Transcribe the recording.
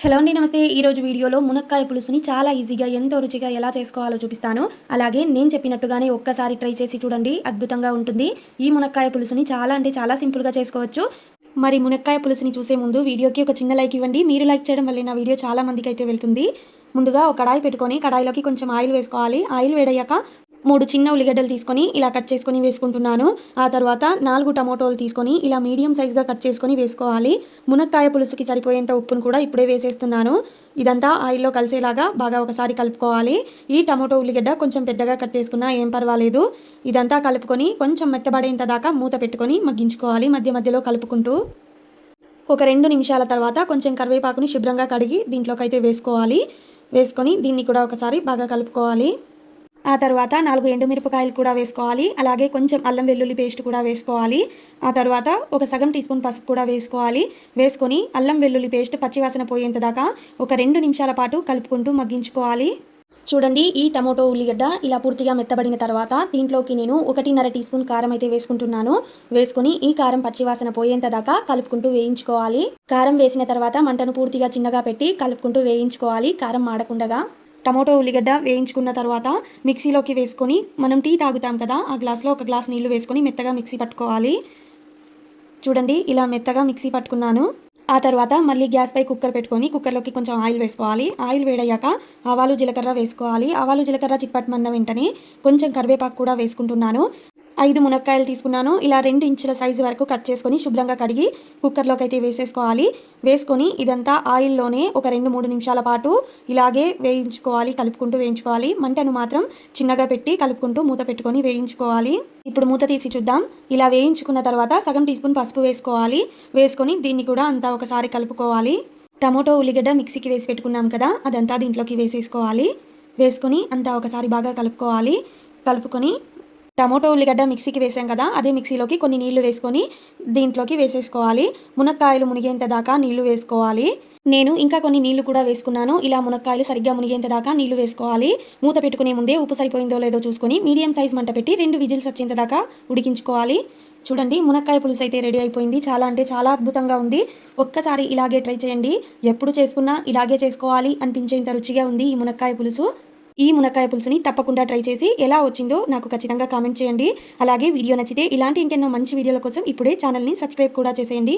Hello అండి నమస్తే. ఈరోజు వీడియోలో మునక్కాయ పులుసుని చాలా ఈజీగా ఎంతో రుచిగా ఎలా చేసుకోవాలో చూపిస్తాను. అలాగే నేను చెప్పినట్టుగానే ఒక్కసారి ట్రై చేసి చూడండి అద్భుతంగా ఉంటుంది. ఈ మునక్కాయ పులుసుని చాలా అంటే చాలా సింపుల్గా చేసుకోవచ్చు. మరి మునక్కాయ పులుసుని చూసే ముందు వీడియోకి ఒక చిన్న లైక్ ఇవ్వండి. మీరు లైక్ చేయడం వల్ల నా వీడియో చాలా మందికి అయితే వెళ్తుంది. ముందుగా ఒక కడాయి పెట్టుకొని కడాయిలోకి కొంచెం ఆయిల్ వేసుకోవాలి. ఆయిల్ వేడయ్యాక మూడు చిన్న ఉల్లిగడ్డలు తీసుకొని ఇలా కట్ చేసుకొని వేసుకుంటున్నాను. ఆ తర్వాత నాలుగు టమోటోలు తీసుకొని ఇలా మీడియం సైజ్గా కట్ చేసుకొని వేసుకోవాలి. మునక్కాయ పులుసుకి సరిపోయేంత ఉప్పును కూడా ఇప్పుడే వేసేస్తున్నాను. ఇదంతా ఆయిల్లో కలిసేలాగా బాగా ఒకసారి కలుపుకోవాలి. ఈ టమోటో ఉల్లిగడ్డ కొంచెం పెద్దగా కట్ చేసుకున్నా ఏం పర్వాలేదు. ఇదంతా కలుపుకొని కొంచెం మెత్తబడేంత దాకా మూత పెట్టుకొని మగ్గించుకోవాలి మధ్య మధ్యలో కలుపుకుంటూ. ఒక రెండు నిమిషాల తర్వాత కొంచెం కరివేపాకుని శుభ్రంగా కడిగి దీంట్లోకి అయితే వేసుకోవాలి. వేసుకొని దీన్ని కూడా ఒకసారి బాగా కలుపుకోవాలి. ఆ తర్వాత నాలుగు ఎండుమిరపకాయలు కూడా వేసుకోవాలి. అలాగే కొంచెం అల్లం వెల్లుల్లి పేస్ట్ కూడా వేసుకోవాలి. ఆ తర్వాత ఒక సగం టీ స్పూన్ పసుపు కూడా వేసుకోవాలి. వేసుకొని అల్లం వెల్లుల్లి పేస్ట్ పచ్చివాసన పోయేంత దాకా ఒక రెండు నిమిషాల పాటు కలుపుకుంటూ మగ్గించుకోవాలి. చూడండి ఈ టమోటో ఉల్లిగడ్డ ఇలా పూర్తిగా మెత్తబడిన తర్వాత దీంట్లోకి నేను ఒకటిన్నర టీ స్పూన్ కారం అయితే వేసుకుంటున్నాను. వేసుకుని ఈ కారం పచ్చివాసన పోయేంత దాకా కలుపుకుంటూ వేయించుకోవాలి. కారం వేసిన తర్వాత మంటను పూర్తిగా చిన్నగా పెట్టి కలుపుకుంటూ వేయించుకోవాలి. కారం మాడకుండగా టమోటో ఉల్లిగడ్డ వేయించుకున్న తర్వాత మిక్సీలోకి వేసుకొని మనం టీ తాగుతాం కదా ఆ గ్లాస్లో ఒక గ్లాస్ నీళ్ళు వేసుకొని మెత్తగా మిక్సీ పట్టుకోవాలి. చూడండి ఇలా మెత్తగా మిక్సీ పట్టుకున్నాను. ఆ తర్వాత మళ్ళీ గ్యాస్పై కుక్కర్ పెట్టుకొని కుక్కర్లోకి కొంచెం ఆయిల్ వేసుకోవాలి. ఆయిల్ వేడయ్యాక ఆవాలు జీలకర్ర వేసుకోవాలి. ఆవాలు జీలకర్ర చిప్పట్మన్న వెంటనే కొంచెం కరివేపాకు కూడా వేసుకుంటున్నాను. ఐదు మునక్కాయలు తీసుకున్నాను. ఇలా రెండు ఇంచుల సైజు వరకు కట్ చేసుకొని శుభ్రంగా కడిగి కుక్కర్లోకి అయితే వేసేసుకోవాలి. వేసుకొని ఇదంతా ఆయిల్లోనే ఒక రెండు మూడు నిమిషాల పాటు ఇలాగే వేయించుకోవాలి కలుపుకుంటూ వేయించుకోవాలి. మంటను మాత్రం చిన్నగా పెట్టి కలుపుకుంటూ మూత పెట్టుకొని వేయించుకోవాలి. ఇప్పుడు మూత తీసి చూద్దాం. ఇలా వేయించుకున్న తర్వాత సగం టీ స్పూన్ పసుపు వేసుకోవాలి. వేసుకొని దీన్ని కూడా అంతా ఒకసారి కలుపుకోవాలి. టమోటో ఉల్లిగడ్డ మిక్సీకి వేసి పెట్టుకున్నాం కదా అదంతా దీంట్లోకి వేసేసుకోవాలి. వేసుకొని అంతా ఒకసారి బాగా కలుపుకోవాలి. కలుపుకొని టమోటో ఉల్లిగడ్డ మిక్సీకి వేసాం కదా అదే మిక్సీలోకి కొన్ని నీళ్ళు వేసుకొని దీంట్లోకి వేసేసుకోవాలి. మునక్కాయలు మునిగేంత దాకా నీళ్ళు వేసుకోవాలి. నేను ఇంకా కొన్ని నీళ్ళు కూడా వేసుకున్నాను. ఇలా మునక్కాయలు సరిగ్గా మునిగేంత దాకా నీళ్ళు వేసుకోవాలి. మూత పెట్టుకునే ముందే ఉప్పు సరిపోయిందో లేదో చూసుకొని మీడియం సైజ్ మంట పెట్టి రెండు విజిల్స్ వచ్చేంత దాకా ఉడికించుకోవాలి. చూడండి మునక్కాయ పులుసు అయితే రెడీ అయిపోయింది. చాలా అంటే చాలా అద్భుతంగా ఉంది. ఒక్కసారి ఇలాగే ట్రై చేయండి. ఎప్పుడు చేసుకున్నా ఇలాగే చేసుకోవాలి అనిపించేంత రుచిగా ఉంది ఈ మునక్కాయ పులుసు. ఈ మునక్కాయ పులుసుని తప్పకుండా ట్రై చేసి ఎలా వచ్చిందో నాకు ఖచ్చితంగా కామెంట్ చేయండి. అలాగే వీడియో నచ్చితే ఇలాంటి ఇంకెన్నో మంచి వీడియోల కోసం ఇప్పుడే ఛానల్ని సబ్స్క్రైబ్ కూడా చేసేయండి.